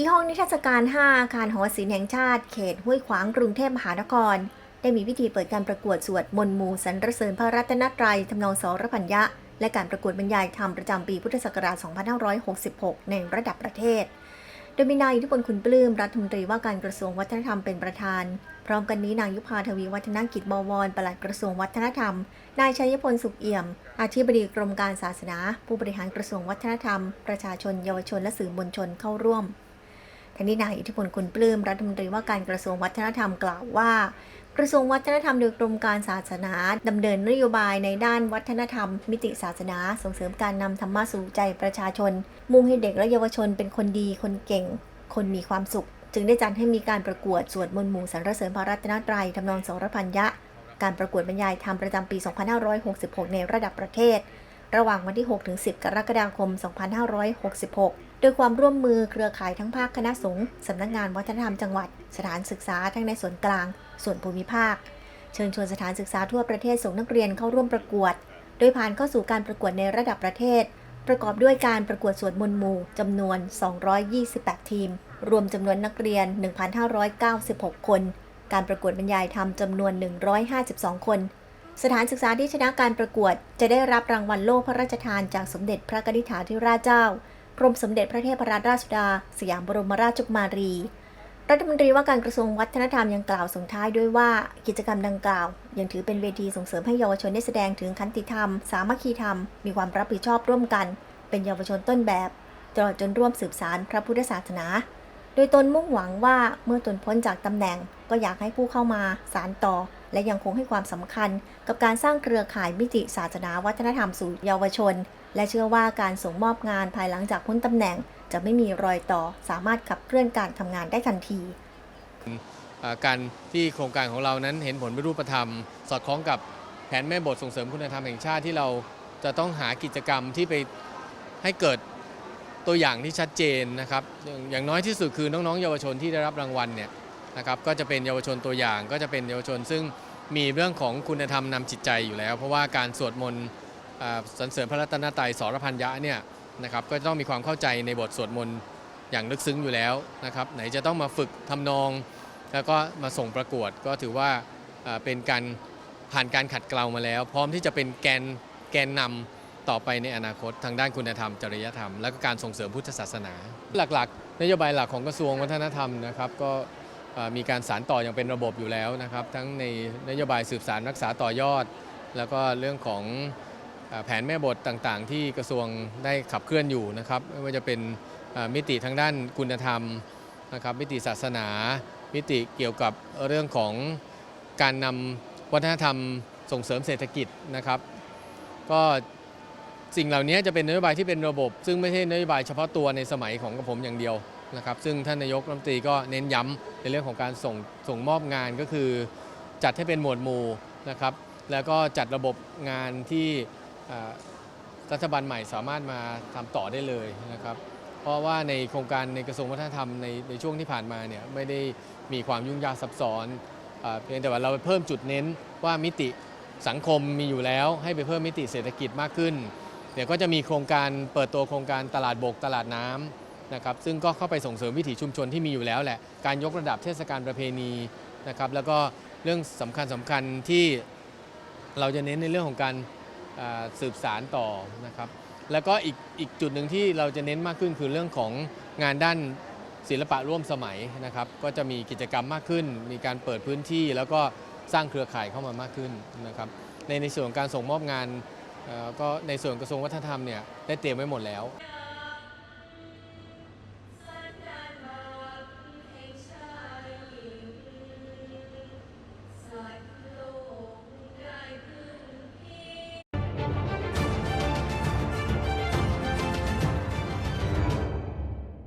ที่ห้องนิทรรศการ 5 อาคารหอศิลป์แห่งชาติ เขตห้วยขวางกรุงเทพมหานคร ได้มีพิธีเปิดการประกวดสวดมนต์หมู่สรรเสริญพระรัตนตรัยทำนองสรพัญญะ และการประกวดบรรยายธรรมประจำปีพุทธศักราช 2566 ในระดับประเทศ โดยมีนายอิทธิพลคุณปลื้มรัฐมนตรีว่าการกระทรวงวัฒนธรรมเป็นประธาน พร้อมกันนี้นางยุพาทวีวัฒนกิจบวรปลัดกระทรวงวัฒนธรรม นายชัยพลสุขเอี่ยม อธิบดีกรมการศาสนา ผู้บริหารกระทรวงวัฒนธรรม ประชาชน เยาวชนและสื่อมวลชนเข้าร่วม ทางนี้นายอิทธิพลคุณปลื้มรัฐมนตรีว่าการกระทรวงวัฒนธรรมกล่าวว่า กระทรวงวัฒนธรรมโดยกรมการศาสนาดำเนินนโยบายในด้านวัฒนธรรม มิติศาสนา ส่งเสริมการนำธรรมะสู่ใจประชาชน มุ่งให้เด็กและเยาวชนเป็นคนดีคนเก่ง คนมีความสุข จึงได้จัดให้มีการประกวดสวดมนต์หมู่สรรเสริญพระรัตนตรัยทำนองสรพัญญะการประกวดบรรยายธรรมประจำปี 2566 ในระดับประเทศ ระหว่างวันที่ 6-10 กรกฎาคม 2566 โดยความร่วมมือเครือข่ายทั้งภาคคณะสงฆ์สำนักงานวัฒนธรรมจังหวัด สถานศึกษาทั้งในส่วนกลาง ส่วนภูมิภาค เชิญชวนสถานศึกษาทั่วประเทศส่งนักเรียนเข้าร่วมประกวด โดยผ่านเข้าสู่การประกวดในระดับประเทศ ประกอบด้วยการประกวดสวดมนหมู่จำนวน 228 ทีม รวมจำนวนนักเรียน 1,596 คน การประกวดบรรยายธรรมจำนวน 152 คน สถานศึกษาที่ชนะการประกวด จะได้รับรางวัลโล่พระราชทานจากสมเด็จพระกนิษฐาธิราชเจ้ากรมสมเด็จพระเทพรัตนราชสุดา สยามบรมราชกุมารี รัฐมนตรีว่าการกระทรวงวัฒนธรรมยังกล่าวส่งท้ายด้วยว่ากิจกรรมดังกล่าว ยังถือเป็นเวทีส่งเสริมให้เยาวชนได้แสดงถึงขันติธรรม สามัคคีธรรม มีความรับผิดชอบร่วมกัน เป็นเยาวชนต้นแบบตลอดจนร่วมสืบสารพระพุทธศาสนา โดยตนมุ่งหวังว่าเมื่อตนพ้นจากตำแหน่งก็อยากให้ผู้เข้ามาสารต่อ และยังคงให้ความสำคัญกับการสร้างเครือข่ายมิติศาสนาวัฒนธรรมสู่เยาวชน และเชื่อว่าการส่งมอบงานภายหลังจากพ้นตำแหน่ง จะไม่มีรอยต่อสามารถขับเคลื่อนการทำงานได้ทันทีการที่โครงการของเรานั้นเห็นผลเป็นรูปธรรม สอดคล้องกับแผนแม่บทส่งเสริมคุณธรรมแห่งชาติที่เราจะต้องหากิจกรรมที่ไปให้เกิดตัวอย่างที่ชัดเจนนะครับ อย่างน้อยที่สุดคือน้องๆ เยาวชนที่ได้รับรางวัลเนี่ย นะครับก็จะเป็นเยาวชนตัวอย่างก็จะเป็นเยาวชน ซึ่งมีเรื่องของคุณธรรมนำจิตใจอยู่แล้ว เพราะว่าการสวดมนต์สรรเสริญพระรัตนตรัยสรพัญญะเนี่ยนะครับก็จะต้องมีความเข้าใจในบทสวดมนต์อย่างลึกซึ้งอยู่แล้วนะครับไหนจะต้องมาฝึกทำนอง แล้วก็มาส่งประกวดก็ถือว่าเป็นการผ่านการขัดเกลามาแล้ว พร้อมที่จะเป็นแกนแกนนำต่อไปในอนาคตทางด้านคุณธรรม จริยธรรม และก็การส่งเสริมพุทธศาสนา หลักๆ นโยบายหลักของกระทรวงวัฒนธรรมนะครับก็ มีการสานต่ออย่างเป็นระบบอยู่แล้วนะครับ ทั้งในนโยบายสืบสารรักษาต่อยอด แล้วก็เรื่องของแผนแม่บทต่างๆ ที่กระทรวงได้ขับเคลื่อนอยู่นะครับไม่ว่าจะเป็นมิติทางด้านคุณธรรมนะครับมิติศาสนา มิติเกี่ยวกับเรื่องของการนำวัฒนธรรมส่งเสริมเศรษฐกิจนะครับ ก็สิ่งเหล่านี้จะเป็นนโยบายที่เป็นระบบ ซึ่งไม่ใช่นโยบายเฉพาะตัวในสมัยของกระผมอย่างเดียว นะครับซึ่งท่านนายกรัฐมนตรีก็เน้นย้ำในเรื่องของการส่งส่งมอบงานก็คือ จัดให้เป็นหมวดหมู่นะครับแล้วก็จัดระบบงานที่รัฐบาลใหม่สามารถมาทำต่อได้เลยนะครับเพราะว่าในโครงการในกระทรวงวัฒนธรรมในในช่วงที่ผ่านมาเนี่ยไม่ได้มีความยุ่งยากซับซ้อนเพียงแต่ว่าเราไปเพิ่มจุดเน้นว่ามิติสังคมมีอยู่แล้ว ให้ไปเพิ่มมิติเศรษฐกิจมากขึ้นเดี๋ยวก็จะมีโครงการเปิดตัวโครงการตลาดบกตลาดน้ำ นะครับซึ่งก็เข้าไปส่งเสริมวิถีชุมชนที่มีอยู่แล้วแหละ การยกระดับเทศกาลประเพณีนะครับแล้วก็เรื่องสำคัญสำคัญที่เราจะเน้นในเรื่องของการสืบสารต่อนะครับแล้วก็อีกอีกจุดหนึ่งที่เราจะเน้นมากขึ้นคือเรื่องของงานด้านศิลปะร่วมสมัยนะครับ ก็จะมีกิจกรรมมากขึ้น มีการเปิดพื้นที่ แล้วก็สร้างเครือข่ายเข้ามามากขึ้นนะครับในในส่วนการส่งมอบงานก็ในส่วนกระทรวงวัฒนธรรมเนี่ยได้เตรียมไว้หมดแล้ว